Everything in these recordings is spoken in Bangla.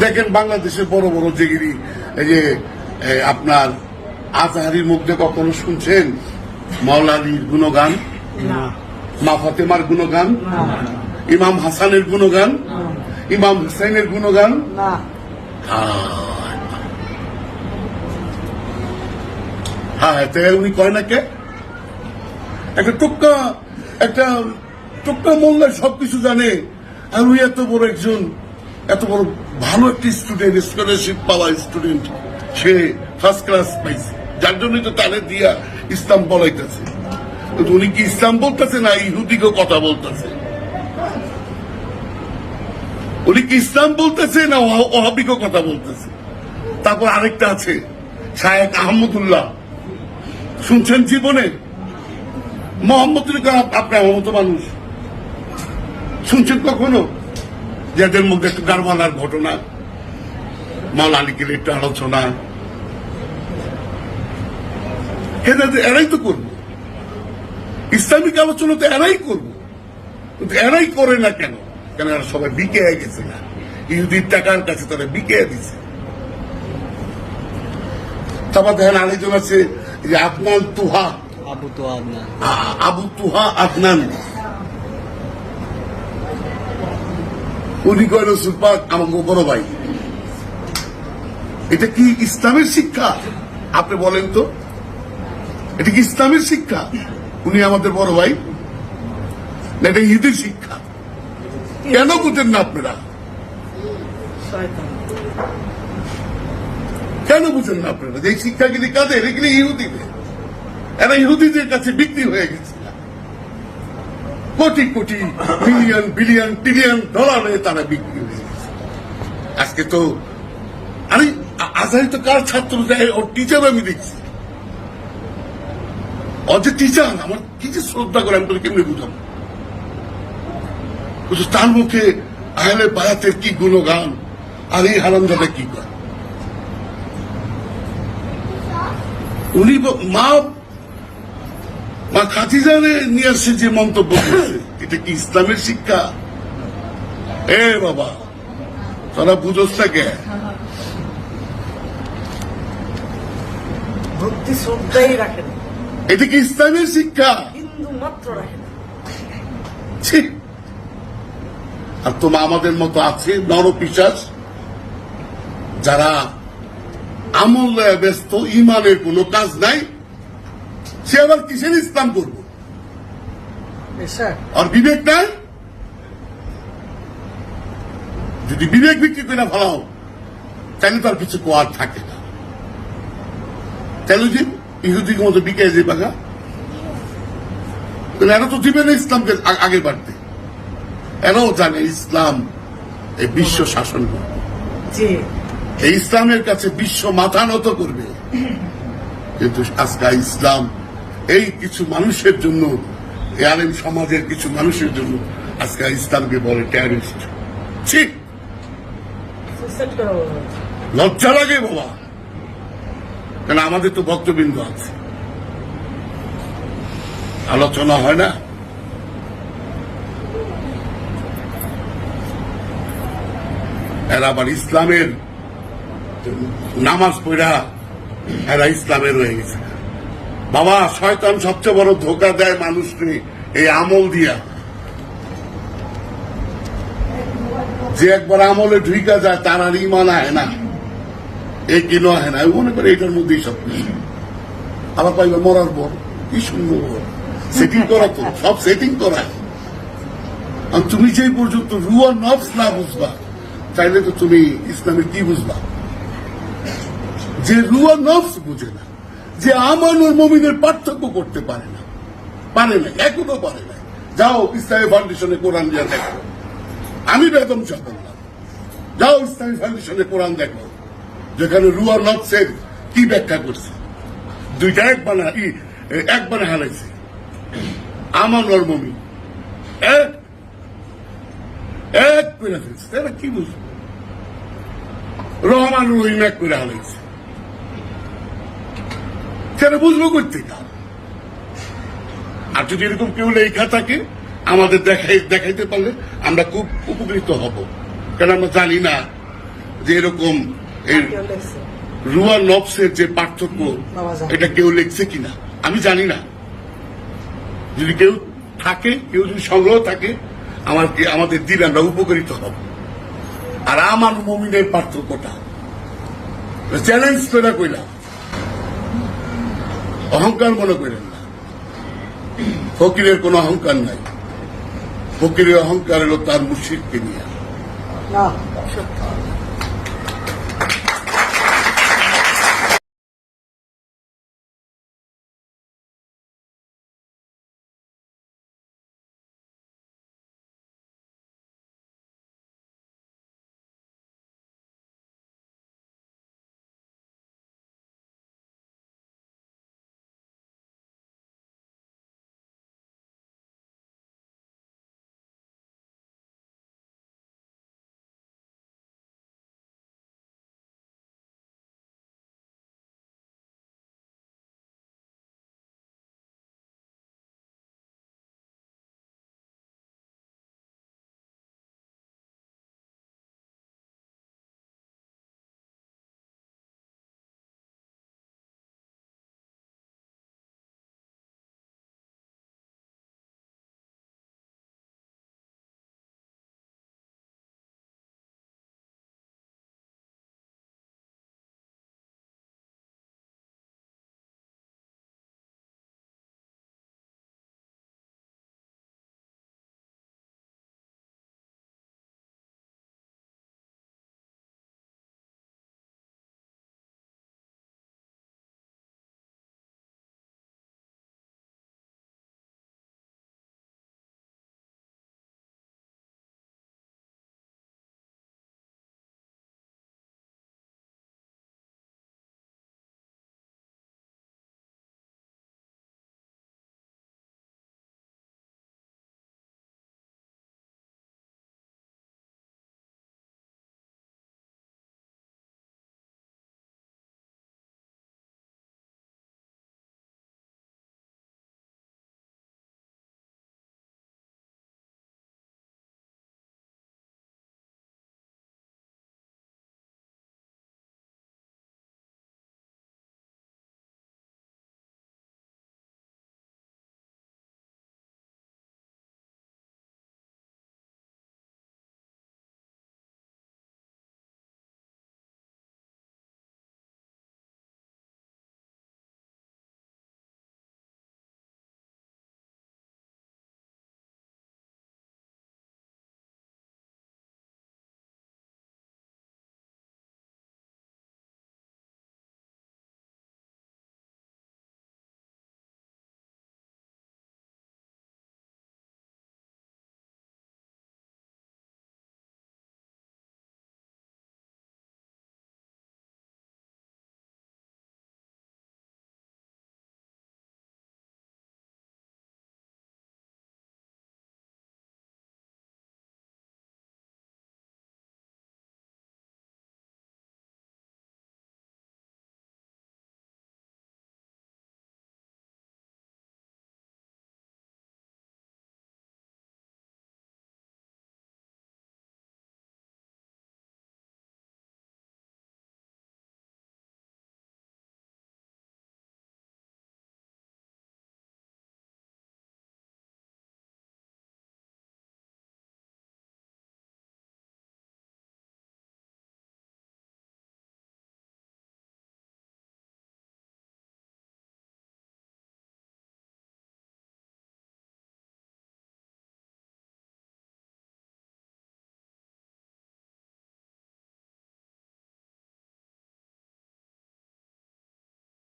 দেখেন বাংলাদেশের বড় বড় যেগিরি এই যে আপনার আজহারির মধ্যে কখনো শুনছেন? মাওলানির গুণগান? মা ফাতেমার গুণগান? ইমাম হাসানের গুণগান? ইমাম হুসাইনের গুণগান? না। হ্যাঁ তাই উনি কয় না কে? একটা টুক্কা একটা টুক্কা মোল্লায় সবকিছু জানে আর উনি এত বড় একজন এত বড় ভালো একটি স্টুডেন্ট স্কলারশিপ পাওয়া স্টুডেন্ট সে ফার্স্ট ক্লাস পাইছে। যার জন্যই তো তাদের দিয়া ইসলাম বলাইতেছে। উনি কি ইসলাম বলতেছে না ইহুদিকে কথা বলতেছে? উনি কি ইসলাম বলতেছে না অহাবিকে কথা বলতেছে? তারপর আরেকটা আছে শায়েক আহমদুল্লাহ। শুনছেন জীবনে? মোহাম্মদ আপনি আমার মতো মানুষ। শুনছেন কখনো? যাদের মধ্যে একটু ঘটনা মাল আলীকের একটু আলোচনা। এরা এরাই তো করব। ইসলামিক আলোচনা তো এরাই করব। এরাই করে না কেন? কেন এরা সবাই বিকে গেছে না? ইহুদির টাকার কাছে তারা বিকে দিছে। তারপর দেখেন আরেকজন আছে যে আদনান তুহা। আবু তো আদনান। আ- আবু তুহা আদনান। উনি কয় রসুল পাক আমাকে বড় ভাই। এটা কি ইসলামের শিক্ষা? আপনি বলেন তো। এটা কি ইসলামের শিক্ষা? উনি আমাদের বড় ভাই। না এটা শিক্ষা। কেন বুঝেন না আপনারা? কেন বুঝেন না আপনারা? যে শিক্ষাগুলি কাদের? এগুলি ইহুদিদের। এরা ইহুদিদের কাছে বিক্রি হয়ে গেছে। Crore crore million billion trillion ডলারে তারা বিক্রি আজকে তো আরে আ- আজহারি তো কার ছাত্র যায় ওর টিচার আমি দেখছি। ও যে টিচার আমার কি যে শ্রদ্ধা করে আমি তোকে কেমনি বুঝাবো? বুঝছ, তার মুখে আহলে বায়াতের কি গুণগান? আর এই হারামজাদা কি করে উনি মা মা খাতিজারে নিয়ে আসছে যে মন্তব্য করেছে এটা কি ইসলামের শিক্ষা? এ বাবা তোরা বুঝোস না কে? ভক্তি শ্রদ্ধাই রাখেন এটা কি ইসলামের শিক্ষা? হিন্দু মাত্র রাখেন আর তোমা আমাদের মতো আছে নরপিশাস যারা আমল ব্যস্ত ইমানের কোনো কাজ নাই সে আবার কিসের ইসলাম করব? আর বিবেক নাই? যদি বিবেক বিক্রি করে ভালো তাহলে তার কিছু কোয়ার থাকে না। তাহলে যে ইহুদিকে মতো বিকে যে বাঘা তাহলে এরা তো দিবে না ইসলামকে আগে বাড়তে। এরাও জানে ইসলাম এই বিশ্ব শাসন করবে। এই ইসলামের কাছে বিশ্ব মাথা নত করবে। কিন্তু আজকে ইসলাম এই কিছু মানুষের জন্য আলেম সমাজের কিছু মানুষের জন্য আজকে ইসলামকে বলে টেরিস্ট ঠিক। লজ্জা লাগে বাবা। কেন আমাদের তো ভক্তবৃন্দ আছে। আলোচনা হয় না? এরা আবার ইসলামের নামাজ পড়া, এরা ইসলামের রয়ে গেছে। বাবা, শয়তান সবচেয়ে বড় ধোকা দেয় মানুষকে, এই আমল দিয়া। যে একবার আমলে ঢুইকা যায়, তার আর ইমান আয় না। এ কিনো আয় না। মনে করি এটার মধ্যেই সব কিছু আবার পাইবে মরার পর? কি সুন্দর। সেটিং করা তো, সব সেটিং করা। আর তুমি যে পর্যন্ত রুয়া নফস না বুঝবা, চাইলে তো তুমি ইসলামের কি বুঝবা? যে রুয়া নফস বুঝে না। যে আমানুর মমিনের পার্থক্য করতে পারে না। পারে না এখনও পারে না যাও, ইসলামী ফাউন্ডেশনে কোরআন দিয়ে দেখো। আমি বেতন চাহ করলাম যাও, ইসলামী ফাউন্ডেশনে কোরআন দেখো। যেখানে রুয়া নফসের কি ব্যাখ্যা করছে? দুইটা এক বানা এক বানা হারাইছে। আমানুর মমিন। এক এক করে ফেলছে। তাহলে কি বুঝব? রহমান রহিম এক করে হারাইছে। সেটা বুঝব করতে। আর যদি এরকম কেউ লেখা থাকে আমাদের দেখাই দেখাইতে পারলে আমরা খুব উপকৃত হব। কারণ আমরা জানি না যে এরকম রুয়া নবসের যে পার্থক্য এটা কেউ লিখছে কিনা আমি জানি না। যদি কেউ থাকে কেউ যদি সংগ্রহ থাকে আমাকে আমাদের দিন আমরা উপকৃত হব। আর আমার মমিনের পার্থক্যটা। চ্যালেঞ্জ করে কইলাম অহংকার মনে করেন না। ফকিরের কোনো অহংকার নাই। ফকিরের অহংকার হলো তার মুর্শিদকে নিয়ে।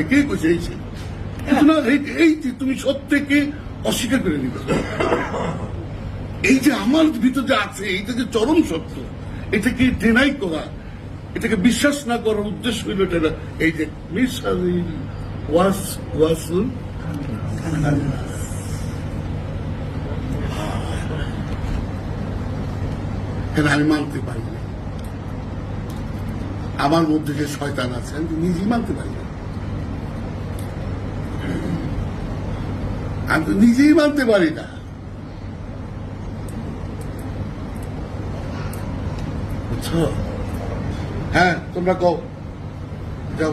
এই অস্বীকার করে নিবে। এই যে আমার ভিতরে যে আছে এইটা যে চরম সত্য, এটাকে ডেনাই করা, এটাকে বিশ্বাস না করার উদ্দেশ্য হইল এটা এই যে হ্যাঁ আমি মানতে পারি আমার মধ্যে যে শয়তান আছে, আমি নিজেই মানতে পারি না। আমি তো নিজেই মানতে পারি না। হ্যাঁ তোমরা কও। যাও।